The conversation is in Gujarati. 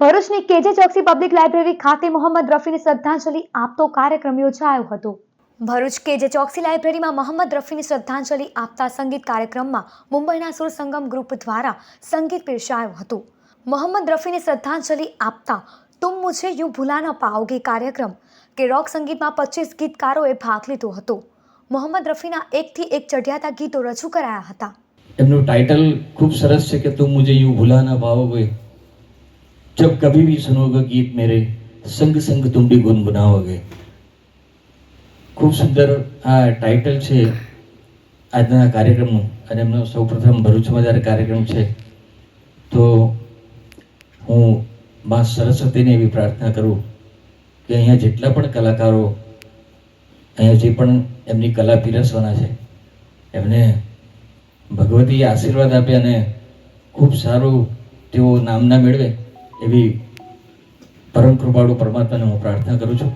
ભરૂચની કેજે ચોકસી પબ્લિક લાઇબ્રેરી ખાતે મોહમ્મદ રફીને શ્રદ્ધાંજલિ આપતો કાર્યક્રમ યોજાયો હતો. ભરૂચ કેજે ચોકસી લાઇબ્રેરીમાં મોહમ્મદ રફીની શ્રદ્ધાંજલિ આપતા સંગીત કાર્યક્રમમાં મુંબઈના સુર સંગમ ગ્રુપ દ્વારા સંગીત પીરસાયું હતું. મોહમ્મદ રફીને શ્રદ્ધાંજલિ આપતા તુમ મુજે યુ ભૂલા ન પાઓગે કાર્યક્રમ કે રોક સંગીતમાં પચીસ ગીતકારોએ ભાગ લીધો હતો. મોહમ્મદ રફીના એકથી એક ચઢિયાતા ગીતો રજૂ કરાયા હતા. એમનું ટાઇટલ ખૂબ સરસ છે કે તું મુજે યુ ભૂલા ન પાઓગે जब कभी भी सुनोगे गीत मेरे संग संग तुम भी गुनगुनाओगे ખૂબ સુંદર આ ટાઇટલ છે આજના કાર્યક્રમનું અને એમનો સૌપ્રથમ ભરૂચમાં જ્યારે કાર્યક્રમ છે તો હું મા સરસ્વતીને એવી પ્રાર્થના કરું કે અહીંયા જેટલા પણ કલાકારો અહીંયા જે પણ એમની કલા પીરસવાના છે એમને ભગવતી આશીર્વાદ આપે અને ખૂબ સારું તેઓ નામના મેળવે એવી પરમ કૃપાળુ પરમાત્માને હું પ્રાર્થના કરું છું.